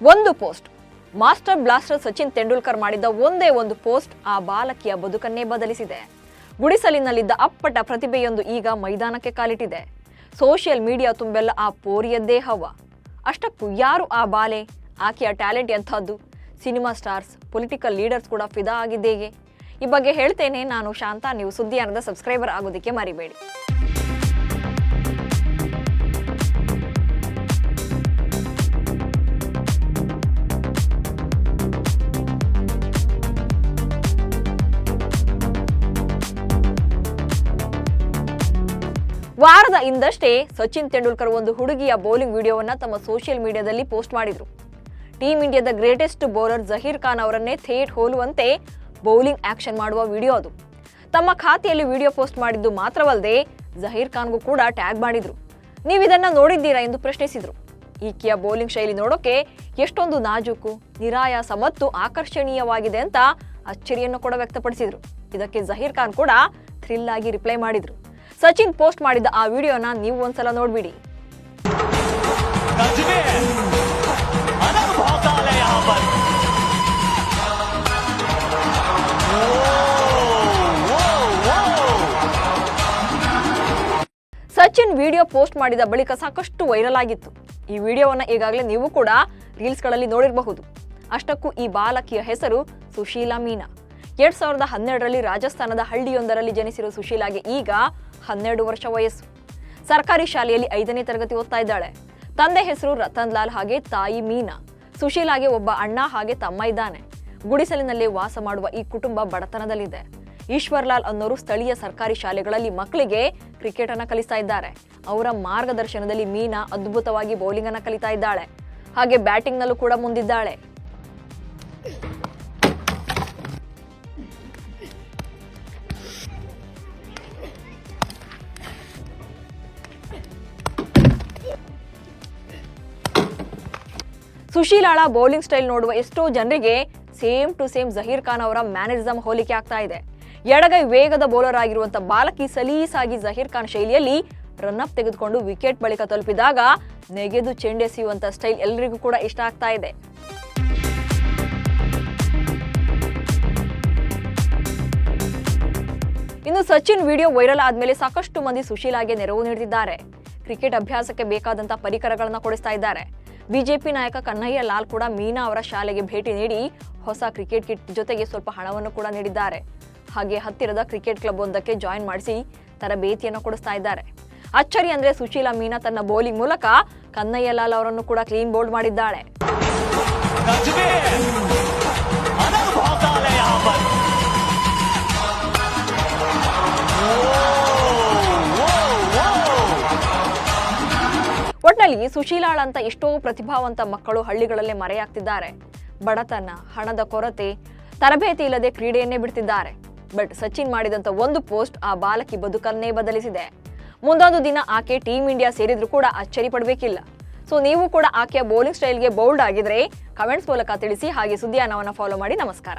ಒಂದು post. Master blaster Sachin Tendulkar ಮಾಡಿದ್ದ ಒಂದೇ ಒಂದು ಪೋಸ್ಟ್ ಆ ಬಾಲಕಿಯ ಬದುಕನ್ನೇ ಬದಲಿಸಿದೆ. ಗುಡಿಸಲಿನಲ್ಲಿದ್ದ ಅಪ್ಪಟ ಪ್ರತಿಭೆಯೊಂದು ಈಗ ಮೈದಾನಕ್ಕೆ ಕಾಲಿಟ್ಟಿದೆ. ಸೋಷಿಯಲ್ ಮೀಡಿಯಾ ತುಂಬೆಲ್ಲ ಆ ಪೋರಿಯದ್ದೇ ಹವ ಅಷ್ಟಕ್ಕೂ ಯಾರು ಆ ಬಾಲೆ? ಆಕೆಯ ಟ್ಯಾಲೆಂಟ್ ಎಂಥದ್ದು? ಸಿನಿಮಾ ಸ್ಟಾರ್ಸ್, ಪೊಲಿಟಿಕಲ್ ಲೀಡರ್ಸ್ ಕೂಡ ಫಿದಾ ಆಗಿದ್ದೇಗೆ. ಈ ಬಗ್ಗೆ ಹೇಳ್ತೇನೆ, ನಾನು ಶಾಂತಾ, ನೀವು ಸುದ್ದಿಯಾನದ ಸಬ್ಸ್ಕ್ರೈಬರ್ ಆಗೋದಕ್ಕೆ ಮರಿಬೇಡಿ. ವಾರದ ಹಿಂದಷ್ಟೇ ಸಚಿನ್ ತೆಂಡೂಲ್ಕರ್ ಒಂದು ಹುಡುಗಿಯ ಬೌಲಿಂಗ್ ವಿಡಿಯೋವನ್ನು ತಮ್ಮ ಸೋಷಿಯಲ್ ಮೀಡಿಯಾದಲ್ಲಿ ಪೋಸ್ಟ್ ಮಾಡಿದರು. ಟೀಮ್ ಇಂಡಿಯಾದ ಗ್ರೇಟೆಸ್ಟ್ ಬೌಲರ್ ಜಹೀರ್ ಖಾನ್ ಅವರನ್ನೇ ಥೇಟ್ ಹೋಲುವಂತೆ ಬೌಲಿಂಗ್ ಆಕ್ಷನ್ ಮಾಡುವ ವಿಡಿಯೋ ಅದು. ತಮ್ಮ ಖಾತೆಯಲ್ಲಿ ವಿಡಿಯೋ ಪೋಸ್ಟ್ ಮಾಡಿದ್ದು ಮಾತ್ರವಲ್ಲದೆ ಜಹೀರ್ ಖಾನ್ಗೂ ಕೂಡ ಟ್ಯಾಗ್ ಮಾಡಿದ್ರು. ನೀವು ಇದನ್ನ ನೋಡಿದ್ದೀರಾ ಎಂದು ಪ್ರಶ್ನಿಸಿದರು. ಈಕೆಯ ಬೌಲಿಂಗ್ ಶೈಲಿ ನೋಡೋಕೆ ಎಷ್ಟೊಂದು ನಾಜೂಕು, ನಿರಾಯಾಸ ಮತ್ತು ಆಕರ್ಷಣೀಯವಾಗಿದೆ ಅಂತ ಅಚ್ಚರಿಯನ್ನು ಕೂಡ ವ್ಯಕ್ತಪಡಿಸಿದರು. ಇದಕ್ಕೆ ಜಹೀರ್ ಖಾನ್ ಕೂಡ ಥ್ರಿಲ್ ಆಗಿ ರಿಪ್ಲೈ ಮಾಡಿದ್ರು. ಸಚಿನ್ ಪೋಸ್ಟ್ ಮಾಡಿದ ಆ ವಿಡಿಯೋನ ನೀವು ಒಂದ್ಸಲ ನೋಡ್ಬಿಡಿ. ಸಚಿನ್ ವಿಡಿಯೋ ಪೋಸ್ಟ್ ಮಾಡಿದ ಬಳಿಕ ಸಾಕಷ್ಟು ವೈರಲ್ ಆಗಿತ್ತು. ಈ ವಿಡಿಯೋವನ್ನು ಈಗಾಗಲೇ ನೀವು ಕೂಡ ರೀಲ್ಸ್ಗಳಲ್ಲಿ ನೋಡಿರಬಹುದು. ಅಷ್ಟಕ್ಕೂ ಈ ಬಾಲಕಿಯ ಹೆಸರು ಸುಶೀಲಾ ಮೀನಾ. ಎರಡ್ ಸಾವಿರದ ಹನ್ನೆರಡರಲ್ಲಿ ರಾಜಸ್ಥಾನದ ಹಳ್ಳಿಯೊಂದರಲ್ಲಿ ಜನಿಸಿರುವ ಸುಶೀಲಾಗೆ ಈಗ ಹನ್ನೆರಡು ವರ್ಷ ವಯಸ್ಸು. ಸರ್ಕಾರಿ ಶಾಲೆಯಲ್ಲಿ ಐದನೇ ತರಗತಿ ಓದ್ತಾ ಇದ್ದಾಳೆ. ತಂದೆ ಹೆಸರು ರತನ್ ಲಾಲ್ ಹಾಗೆ ತಾಯಿ ಮೀನಾ. ಸುಶೀಲಾಗೆ ಒಬ್ಬ ಅಣ್ಣ ಹಾಗೆ ತಮ್ಮ ಇದ್ದಾನೆ. ಗುಡಿಸಲಿನಲ್ಲಿ ವಾಸ ಮಾಡುವ ಈ ಕುಟುಂಬ ಬಡತನದಲ್ಲಿದೆ. ಈಶ್ವರ್ಲಾಲ್ ಅನ್ನೋರು ಸ್ಥಳೀಯ ಸರ್ಕಾರಿ ಶಾಲೆಗಳಲ್ಲಿ ಮಕ್ಕಳಿಗೆ ಕ್ರಿಕೆಟ್ ಅನ್ನ ಕಲಿಸ್ತಾ ಇದ್ದಾರೆ. ಅವರ ಮಾರ್ಗದರ್ಶನದಲ್ಲಿ ಮೀನಾ ಅದ್ಭುತವಾಗಿ ಬೌಲಿಂಗ್ ಅನ್ನ ಕಲಿತಾ ಇದ್ದಾಳೆ. ಹಾಗೆ ಬ್ಯಾಟಿಂಗ್ ನಲ್ಲೂ ಕೂಡ ಮುಂದಿದ್ದಾಳೆ. ಸುಶೀಲಾಳ ಬೌಲಿಂಗ್ ಸ್ಟೈಲ್ ನೋಡುವ ಎಷ್ಟೋ ಜನರಿಗೆ same to same Zaheer Khan ಅವರ ಮ್ಯಾನರಿಸಮ್ ಹೋಲಿಕೆ ಆಗ್ತಾ ಇದೆ. ಎಡಗೈ ವೇಗದ ಬೌಲರ್ ಆಗಿರುವಂಥ ಬಾಲಕಿ ಸಲೀಸಾಗಿ ಜಹೀರ್ ಖಾನ್ ಶೈಲಿಯಲ್ಲಿ ರನ್ ಅಪ್ ತೆಗೆದುಕೊಂಡು ವಿಕೆಟ್ ಬಳಿಕ ತಲುಪಿದಾಗ ನೆಗೆದು ಚೆಂಡೆಸೆಯುವಂಥ ಸ್ಟೈಲ್ ಎಲ್ಲರಿಗೂ ಕೂಡ ಇಷ್ಟ ಆಗ್ತಾ ಇದೆ. ಇನ್ನು ಸಚಿನ್ ವಿಡಿಯೋ ವೈರಲ್ ಆದ್ಮೇಲೆ ಸಾಕಷ್ಟು ಮಂದಿ ಸುಶೀಲಾಗೆ ನೆರವು ನೀಡುತ್ತಿದ್ದಾರೆ ಕ್ರಿಕೆಟ್ ಅಭ್ಯಾಸಕ್ಕೆ ಬೇಕಾದಂತ ಪರಿಕರಗಳನ್ನು ಕೊಡಿಸ್ತಾ ಇದ್ದಾರೆ. ಬಿಜೆಪಿ ನಾಯಕ ಕನ್ನಯ್ಯ ಲಾಲ್ ಕೂಡ ಮೀನಾ ಅವರ ಶಾಲೆಗೆ ಭೇಟಿ ನೀಡಿ ಹೊಸ ಕ್ರಿಕೆಟ್ ಕಿಟ್ ಜೊತೆಗೆ ಸ್ವಲ್ಪ ಹಣವನ್ನು ಕೂಡ ನೀಡಿದ್ದಾರೆ. ಹಾಗೆ ಹತ್ತಿರದ ಕ್ರಿಕೆಟ್ ಕ್ಲಬ್ ಒಂದಕ್ಕೆ ಜಾಯಿನ್ ಮಾಡಿಸಿ ತರಬೇತಿಯನ್ನು ಕೊಡಿಸ್ತಾ ಇದ್ದಾರೆ. ಅಚ್ಚರಿ ಅಂದ್ರೆ ಸುಶೀಲಾ ಮೀನಾ ತನ್ನ ಬೌಲಿಂಗ್ ಮೂಲಕ ಕನ್ನಯ್ಯ ಲಾಲ್ ಅವರನ್ನು ಕೂಡ ಕ್ಲೀನ್ ಬೋಲ್ಡ್ ಮಾಡಿದ್ದಾಳೆ. ಒಟ್ನಲ್ಲಿ ಸುಶೀಲಾಳ್ ಅಂತ ಎಷ್ಟೋ ಪ್ರತಿಭಾವಂತ ಮಕ್ಕಳು ಹಳ್ಳಿಗಳಲ್ಲೇ ಮರೆಯಾಗ್ತಿದ್ದಾರೆ. ಬಡತನ, ಹಣದ ಕೊರತೆ, ತರಬೇತಿ ಇಲ್ಲದೆ ಕ್ರೀಡೆಯನ್ನೇ ಬಿಡ್ತಿದ್ದಾರೆ. ಬಟ್ ಸಚಿನ್ ಮಾಡಿದಂತ ಒಂದು ಪೋಸ್ಟ್ ಆ ಬಾಲಕಿ ಬದುಕನ್ನೇ ಬದಲಿಸಿದೆ. ಮುಂದೊಂದು ದಿನ ಆಕೆ ಟೀಮ್ ಇಂಡಿಯಾ ಸೇರಿದ್ರು ಕೂಡ ಅಚ್ಚರಿ ಪಡಬೇಕಿಲ್ಲ. ಸೊ ನೀವು ಕೂಡ ಆಕೆಯ ಬೌಲಿಂಗ್ ಸ್ಟೈಲ್ಗೆ ಬೌಲ್ಡ್ ಆಗಿದ್ರೆ ಕಮೆಂಟ್ಸ್ ಮೂಲಕ ತಿಳಿಸಿ, ಹಾಗೆ ಸುದ್ದಿಯಾನವನ್ನ ಫಾಲೋ ಮಾಡಿ. ನಮಸ್ಕಾರ.